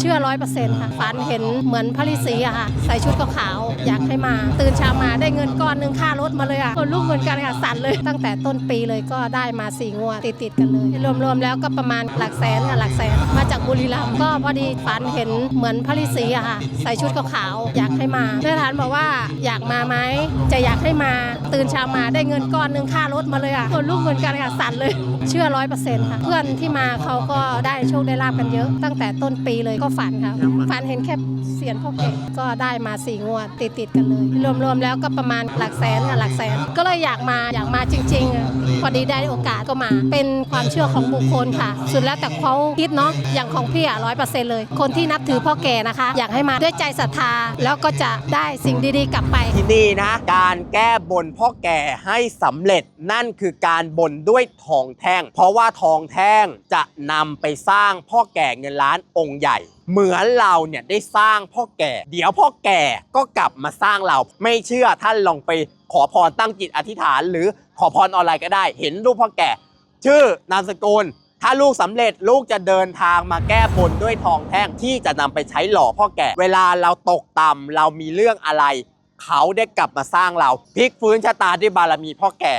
เชื่อร้อยเปอร์เซ็นต์ค่ะ ฝันเห็นเหมือนพระฤาษีอะค่ะ ใส่ชุดขาวๆอยากให้มา ตื่นเช้ามาได้เงินก้อนหนึ่งค่ารถมาเลยอะคนลูกเหมือนกันค่ะสั่นเลย ตั้งแต่ต้นปีเลยก็ได้มาสี่งวดติดๆกันเลย รวมๆแล้วก็ประมาณหลักแสนค่ะหลักแสนมาจากบุรีรัมย์ก็พอดีฝันเห็นเหมือนพระฤาษีอะค่ะ ใส่ชุดขาวๆอยากให้มาแม่ฐานบอกว่า อยากมาไหมจะอยากให้มาตื่นเช้ามาได้เงินก้อนหนึ่งค่ารถมาเลยอะคนลูกเหมือนกันค่ะสั่นเลย เชื่อร้อยเปอร์เซ็นต์ค่ะเพื่อนที่มาเขาก็ได้โชคได้ลาบกันเยอะ ตั้งแต่ต้นปีเลยก็ฝันค่ะฝันเห็นแค่เสียนพ่อเก่งก็ได้มาสี่งวดติดติดกันเลย รวมๆแล้วก็ประมาณหลักแสนค่ะหลักแสน อยากมาอยากมาจริง ๆ พอดีได้โอกาสก็มา เป็นความเชื่อของบุคคลค่ะ สุดแล้วแต่เขาคิดเนาะอย่างของพี่อะร้อยเปอร์เซ็นต์เลย คนที่นับถือพ่อแก่นะคะ อยากให้มาด้วยใจศรัทธาแล้วก็จะได้สิ่งดีๆกลับไป ที่นี่นะ การแก้บนพ่อแก่ให้สำเร็จนั่นคือการบนด้วยทองแท่ง เพราะว่าทองแท่งจะนำไปสร้างพ่อแก่เงินล้านองค์ใหญ่ เหมือนเราเนี่ยได้สร้างพ่อแก่ เดี๋ยวพ่อแก่ก็กลับมาสร้างเรา ไม่เชื่อท่านลองไปขอพรตั้งจิตอธิษฐาน หรือขอพรออนไลน์ก็ได้ เห็นรูปพ่อแก่ ชื่อนามสกุลถ้าลูกสำเร็จลูกจะเดินทางมาแก้บนด้วยทองแท่งที่จะนำไปใช้หล่อพ่อแก่ เวลาเราตกต่ำเรามีเรื่องอะไร เขาได้กลับมาสร้างเราพลิกฟื้นชะตาด้วยบารมีพ่อแก่